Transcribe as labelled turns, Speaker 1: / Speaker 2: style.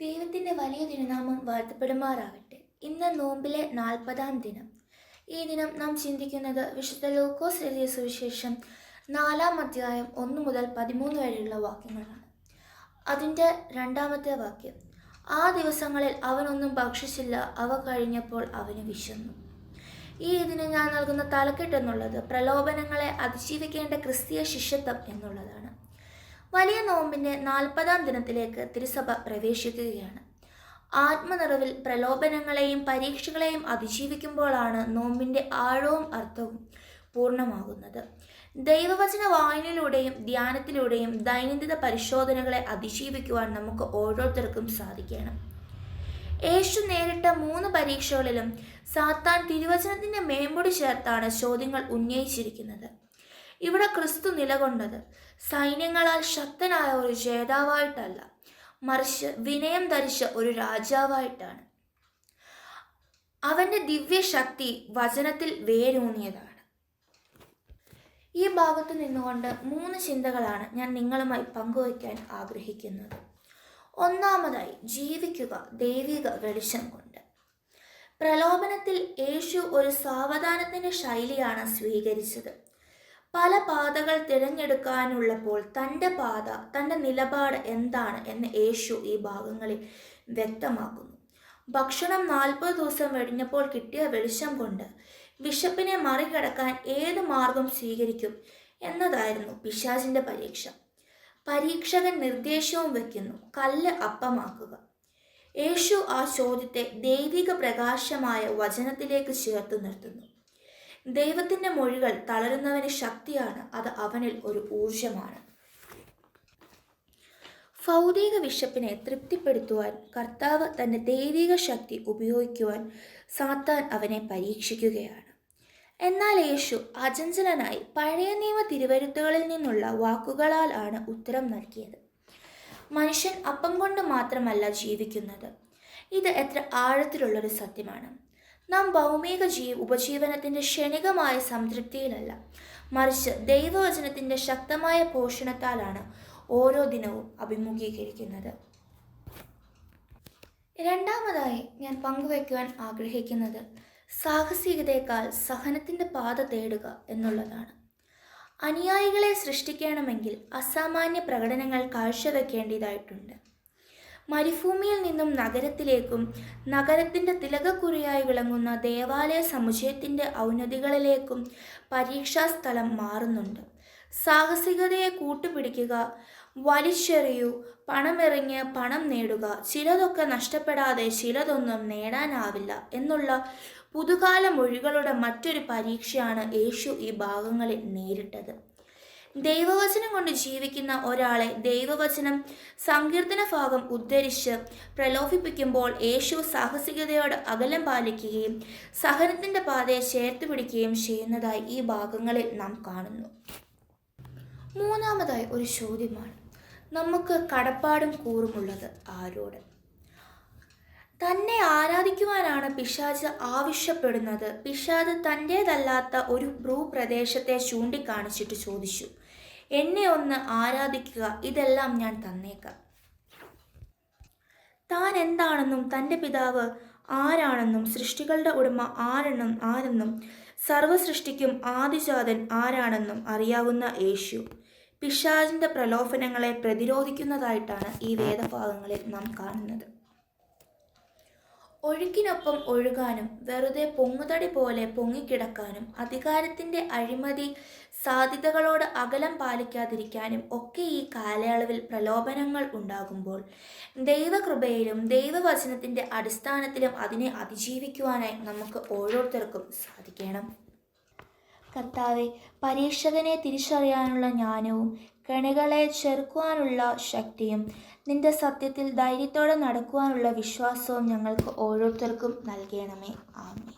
Speaker 1: ദൈവത്തിന്റെ വലിയ തിരുനാമം വാഴ്ത്തപ്പെടുമാറാകട്ടെ. ഇന്ന് നോമ്പിലെ നാൽപ്പതാം ദിനം. ഈ ദിനം നാം ചിന്തിക്കുന്നത് വിശുദ്ധ ലൂക്കോസ് എഴുതിയ സുവിശേഷം നാലാം അധ്യായം ഒന്ന് മുതൽ പതിമൂന്ന് വരെയുള്ള വാക്യങ്ങളാണ്. അതിന്റെ രണ്ടാമത്തെ വാക്യം ആ ദിവസങ്ങളിൽ അവനൊന്നും ഭക്ഷിച്ചില്ല അവ കഴിഞ്ഞപ്പോൾ അവന് വിശന്നു. ഈ ഇതിന് ഞാൻ നൽകുന്ന തലക്കെട്ട് എന്നുള്ളത് പ്രലോഭനങ്ങളെ അതിജീവിക്കേണ്ട ക്രിസ്തീയ ശിഷ്യത്വം എന്നുള്ളതാണ്. വലിയ നോമ്പിന്റെ നാൽപ്പതാം ദിനത്തിലേക്ക് തിരുസഭ പ്രവേശിക്കുകയാണ്. ആത്മനിറവിൽ പ്രലോഭനങ്ങളെയും പരീക്ഷകളെയും അതിജീവിക്കുമ്പോഴാണ് നോമ്പിന്റെ ആഴവും അർത്ഥവും പൂർണമാകുന്നത്. ദൈവവചന വായനയിലൂടെയും ധ്യാനത്തിലൂടെയും ദൈനംദിന പരിശോധനകളെ അതിജീവിക്കുവാൻ നമുക്ക് ഓരോരുത്തർക്കും സാധിക്കണം യേശു നേരിട്ട മൂന്ന് പരീക്ഷകളിലും സാത്താൻ തിരുവചനത്തിന്റെ മേമ്പൊടി ചേർത്താണ് ചോദ്യങ്ങൾ ഉന്നയിച്ചിരിക്കുന്നത്. ഇവിടെ ക്രിസ്തു നിലകൊണ്ടത്. സൈന്യങ്ങളാൽ ശക്തനായ ഒരു ജേതാവായിട്ടല്ല മറിച്ച് വിനയം ധരിച്ച ഒരു രാജാവായിട്ടാണ്. അവന്റെ ദിവ്യശക്തി വചനത്തിൽ വേരൂന്നിയതാണ്. ഈ ഭാഗത്ത് നിന്നുകൊണ്ട് മൂന്ന് ചിന്തകളാണ് ഞാൻ നിങ്ങളുമായി പങ്കുവയ്ക്കാൻ ആഗ്രഹിക്കുന്നത്. ഒന്നാമതായി ജീവിക്കുക ദൈവിക വെളിച്ചം കൊണ്ട്. പ്രലോഭനത്തിൽ യേശു ഒരു സാവധാനത്തിന്റെ ശൈലിയാണ് സ്വീകരിച്ചത്. പല പാതകൾ തിരഞ്ഞെടുക്കാനുള്ളപ്പോൾ തന്റെ പാത തന്റെ നിലപാട് എന്താണ് എന്ന് യേശു ഈ ഭാഗങ്ങളിൽ വ്യക്തമാക്കുന്നു. ഭക്ഷണം നാൽപ്പത് ദിവസം വെടിഞ്ഞപ്പോൾ കിട്ടിയ വെളിച്ചം കൊണ്ട് വിശപ്പിനെ മറികടക്കാൻ ഏത് മാർഗം സ്വീകരിക്കും എന്നതായിരുന്നു പിശാചിന്റെ പരീക്ഷ. പരീക്ഷകൻ നിർദ്ദേശവും വയ്ക്കുന്നു കല്ല് അപ്പമാക്കുക. യേശു ആ ചോദ്യത്തെ ദൈവിക പ്രകാശമായ വചനത്തിലേക്ക് ചേർത്ത് നിർത്തുന്നു. ദൈവത്തിന്റെ മൊഴികൾ തളരുന്നവന് ശക്തിയാണ് അത് അവനിൽ ഒരു ഊർജമാണ് ഭൗതിക വിശപ്പിനെ തൃപ്തിപ്പെടുത്തുവാൻ കർത്താവ് തന്റെ ദൈവിക ശക്തി ഉപയോഗിക്കുവാൻ സാത്താൻ അവനെ പരീക്ഷിക്കുകയാണ്. എന്നാൽ യേശു അചഞ്ചലനായി പഴയ നിയമ തിരുവരുത്തുകളിൽ നിന്നുള്ള വാക്കുകളാൽ ആണ് ഉത്തരം നൽകിയത്. മനുഷ്യൻ അപ്പം കൊണ്ട് മാത്രമല്ല ജീവിക്കുന്നത്. ഇത് എത്ര ആഴത്തിലുള്ളൊരു സത്യമാണ്. നാം ഭൗമിക ജീ ഉപജീവനത്തിന്റെ ക്ഷണികമായ സംതൃപ്തിയിലല്ല. മറിച്ച് ദൈവവചനത്തിന്റെ ശക്തമായ പോഷണത്താലാണ് ഓരോ ദിനവും അഭിമുഖീകരിക്കുന്നത്. രണ്ടാമതായി ഞാൻ പങ്കുവയ്ക്കുവാൻ ആഗ്രഹിക്കുന്നത് സാഹസികതയേക്കാൾ സഹനത്തിന്റെ പാത തേടുക എന്നുള്ളതാണ്. അനുയായികളെ സൃഷ്ടിക്കണമെങ്കിൽ അസാമാന്യ പ്രകടനങ്ങൾ കാഴ്ചവെക്കേണ്ടതായിട്ടുണ്ട് മരുഭൂമിയിൽ നിന്നും നഗരത്തിലേക്കും നഗരത്തിന്റെ തിലകക്കുറിയായി വിളങ്ങുന്ന ദേവാലയ സമുച്ചയത്തിന്റെ ഔന്നതികളിലേക്കും പരീക്ഷാസ്ഥലം മാറുന്നുണ്ട്. സാഹസികതയെ കൂട്ടുപിടിക്കുക വലിച്ചെറിയൂ പണമെറിഞ്ഞ് പണം നേടുക ചിലതൊക്കെ നഷ്ടപ്പെടാതെ ചിലതൊന്നും നേടാനാവില്ല എന്നുള്ള പുതുകാല മൊഴികളുടെ മറ്റൊരു പരീക്ഷയാണ് യേശു ഈ ഭാഗങ്ങളിൽ നേരിട്ടത്. ദൈവവചനം കൊണ്ട് ജീവിക്കുന്ന ഒരാളെ ദൈവവചനം സങ്കീർത്തന ഭാഗം ഉദ്ധരിച്ച് പ്രലോഭിപ്പിക്കുമ്പോൾ യേശു സാഹസികതയോട് അകലം പാലിക്കുകയും സഹനത്തിന്റെ പാതയെ ചേർത്ത് പിടിക്കുകയും ചെയ്യുന്നതായി ഈ ഭാഗങ്ങളിൽ നാം കാണുന്നു. മൂന്നാമതായി ഒരു ചോദ്യമാണ്. നമുക്ക് കടപ്പാടും കൂറുമുള്ളത് ആരോട്? തന്നെ ആരാധിക്കുവാനാണ് പിശാജ് ആവശ്യപ്പെടുന്നത്? പിശാജ് തന്റേതല്ലാത്ത ഒരു ഭ്രൂപ്രദേശത്തെ ചൂണ്ടിക്കാണിച്ചിട്ട് ചോദിച്ചു. എന്നെ ഒന്ന് ആരാധിക്കുക ഇതെല്ലാം ഞാൻ തന്നേക്കാം. താൻ എന്താണെന്നും തന്റെ പിതാവ് ആരാണെന്നും സൃഷ്ടികളുടെ ഉടമ ആരെന്നും ആരെന്നും സർവസൃഷ്ടിക്കും ആദിജാതൻ ആരാണെന്നും അറിയാവുന്ന യേശു. പിശാജിന്റെ പ്രലോഭനങ്ങളെ പ്രതിരോധിക്കുന്നതായിട്ടാണ് ഈ വേദഭാഗങ്ങളിൽ നാം കാണുന്നത്. ഒഴുക്കിനൊപ്പം ഒഴുകാനും വെറുതെ പൊങ്ങുതടി പോലെ പൊങ്ങിക്കിടക്കാനും അധികാരത്തിന്റെ അഴിമതി സാധ്യതകളോട് അകലം പാലിക്കാതിരിക്കാനും ഒക്കെ ഈ കാലയളവിൽ പ്രലോഭനങ്ങൾ ഉണ്ടാകുമ്പോൾ ദൈവകൃപയിലും ദൈവവചനത്തിന്റെ അടിസ്ഥാനത്തിലും അതിനെ അതിജീവിക്കുവാനായി നമുക്ക് ഓരോരുത്തർക്കും സാധിക്കണം. കർത്താവെ പരീക്ഷകനെ തിരിച്ചറിയാനുള്ള ജ്ഞാനവും കണികളെ ചെറുക്കുവാനുള്ള ശക്തിയും നിന്റെ സത്യത്തിൽ ധൈര്യത്തോടെ നടക്കുവാനുള്ള വിശ്വാസവും ഞങ്ങൾക്ക് ഓരോരുത്തർക്കും നൽകണമേ. ആമേ